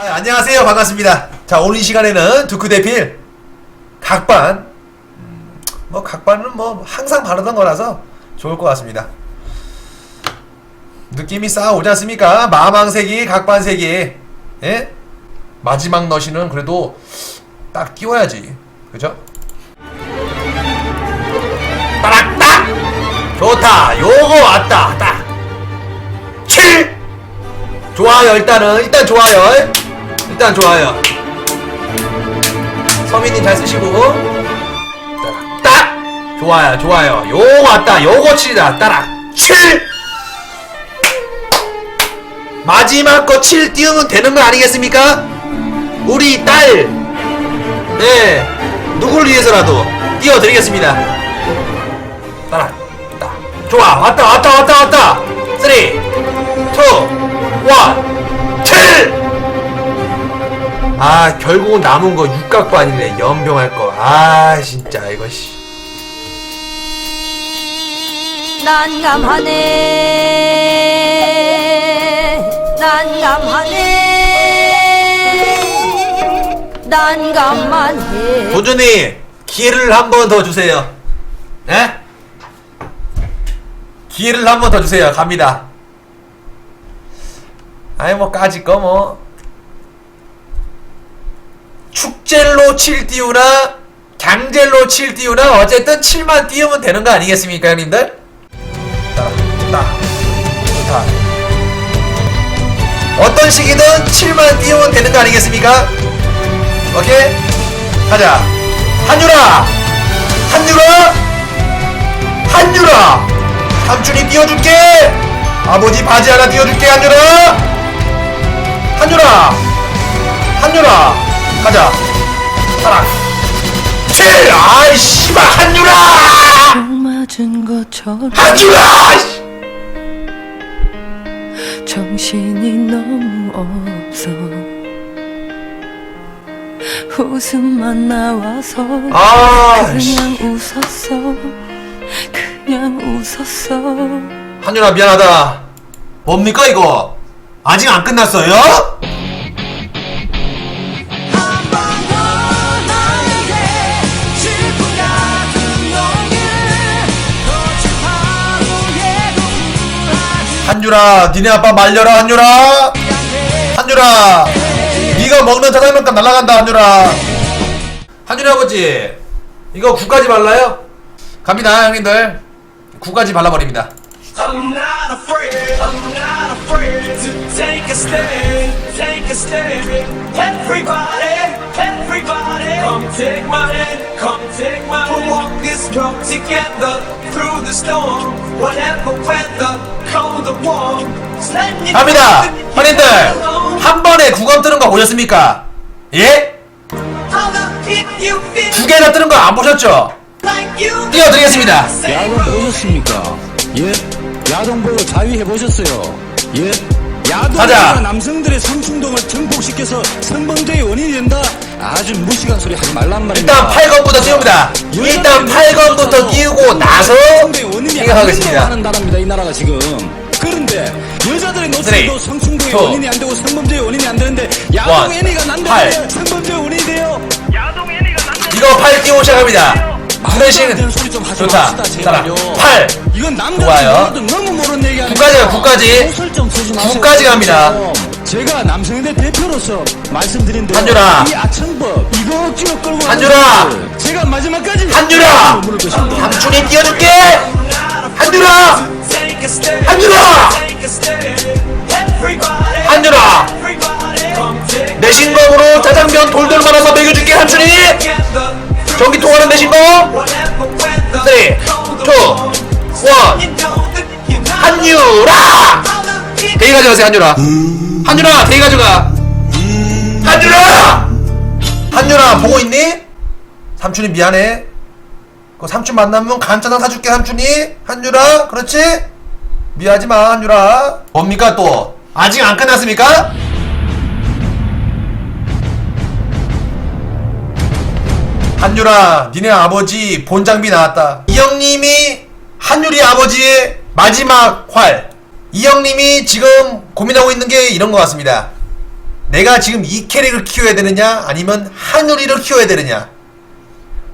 아, 안녕하세요. 반갑습니다. 자, 오늘 이 시간에는 두크 대필 각반. 음, 뭐, 각반은 뭐, 항상 바르던 거라서 좋을 것 같습니다. 느낌이 싹 오지 않습니까? 마망색이 각반색이. 예? 마지막 너시는 그래도 딱 끼워야지. 그죠? 따락, 딱! 좋다. 요거 왔다. 딱. 7! 좋아요 일단은 일단 좋아요 일단 좋아요. 서민님 잘 쓰시고. 딱 좋아요 좋아요. 요거 왔다 요거 치다. 따락 7 마지막 거7 띄우면 되는 거 아니겠습니까? 우리 딸 네. 누굴 위해서라도 띄워드리겠습니다. 따락 딱 좋아 왔다 왔다 왔다 왔다. 3 2 1 7 아 결국은 남은 거 육각반이네. 연병할 거 아 진짜 이거 씨. 난감하네. 난감하네. 난감하네. 본주님 기회를 한 번 더 주세요. 예? 기회를 한 번 더 주세요. 갑니다. 아니 뭐 까짓 거뭐 축젤로 7 띄우나 강젤로 7 띄우나 어쨌든 7만 띄우면 되는 거 아니겠습니까 형님들? 따, 따, 좋다 어떤 시기든 7만 띄우면 되는 거 아니겠습니까? 오케이? 가자. 한유라! 한유라! 한유라! 삼촌이 띄워줄게! 아버지 바지 하나 띄워줄게 한유라! 한유라! 한유라! 가자 사랑. 칠 아이 씨발 한유라! 맞은 것처럼 한유라! 씨. 정신이 너무 없어. 웃음만 나와서 아 씨. 그냥 웃었어. 그냥 웃었어. 한유라 미안하다. 뭡니까 이거? 아직 안 끝났어요? 한유라 니네 아빠 말려라 한유라 한유라 네가 먹는 짜장면값 날라간다 한유라 한유라 아버지 이거 국까지 발라요? 갑니다 형님들 국까지 발라버립니다 I'm not afraid, I'm not afraid to take a stand, take a stand. Everybody, everybody, come take my hand, come take my hand. We'll walk this road together through the storm, whatever weather, 갑니다 alone. 한 번에 구검 뜨는 거 보셨습니까? 예? 두 개나 뜨는 거 안 보셨죠? 띄워드리겠습니다 야동 보셨습니까? 예? 야동 보고 자위해 보셨어요? 예? 야동이 남성들의 성충동을 증폭시켜서 성범죄의 원인이 된다? 아주 무식한 소리 하지 말란 말입니다. 일단 8검부터 띄웁니다 일단 8검부터 띄우고 나서 생각하겠습니다 하는 나라입니다 이 나라가 지금. 그런데 여자들의 노출도 two, 원인이 안 되고 성범죄의 원인이 안 되는데 야동 애니가 팔. 난다는데 성범죄의 원인이 돼요? 이거 8 띄우고 시작합니다 좀 하지 좋다 따라 제발요. 8 이건 남자 좋아요. 너무 모르는 얘기 좀 쓰지 마세요. 구까지 갑니다. 제가 남성대 대표로서 말씀드린대요. 한유라. 이 아천법 이거 억지로 끌고 분들 제가 마지막까지 물을 것입니다. 삼촌이 a stand. Everybody, 한유라 everybody, come take 내 신검으로 짜장면 돌돌 말아서 먹여줄게 together 전기 통하는 내 신검 whatever weather, 3 2 1 you know that you're not 한유라 대기 가져가세요 한유라. 한유라 대기 가져가. 한유라! 한유라 보고 있니? 삼촌이 미안해. 그 삼촌 만나면 간짜장 사줄게 삼촌이. 한유라 그렇지? 미안하지마 한유라. 뭡니까 또? 아직 안 끝났습니까? 한유라 니네 아버지 본장비 나왔다. 이 형님이 한유리 아버지의 마지막 활 이 형님이 지금 고민하고 있는 게 이런 것 같습니다. 내가 지금 이 캐릭을 키워야 되느냐? 아니면 한유리를 키워야 되느냐?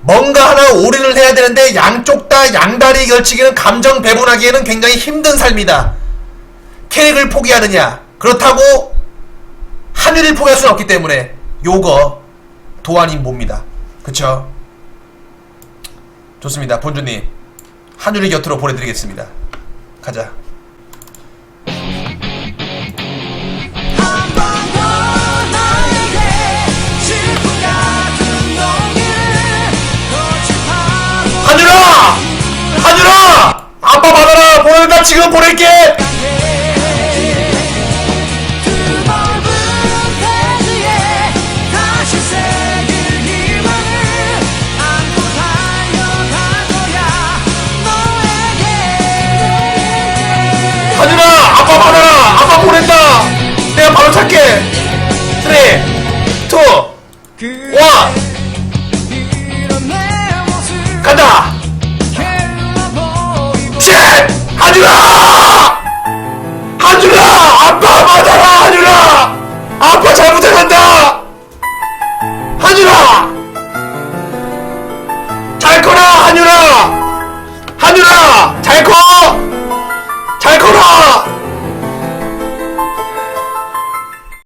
뭔가 하나 올인을 해야 되는데 양쪽 다 양다리 걸치기는 감정 배분하기에는 굉장히 힘든 삶이다. 캐릭을 포기하느냐? 그렇다고 한유리를 포기할 수는 없기 때문에 요거 도안인 봅니다. 그쵸? 좋습니다 본주님. 한유리 곁으로 보내드리겠습니다. 가자 한유라! 한유라! 아빠 받아라! 보낸다 지금 보낼게! 한유라! 아빠 받아라! 아빠 보낸다! 내가 바로 찾게! 3, 2, 1 간다! 쉣! 한유라! 한유라! 아빠 맞아라! 한유라! 아빠 잘못해간다! 한유라!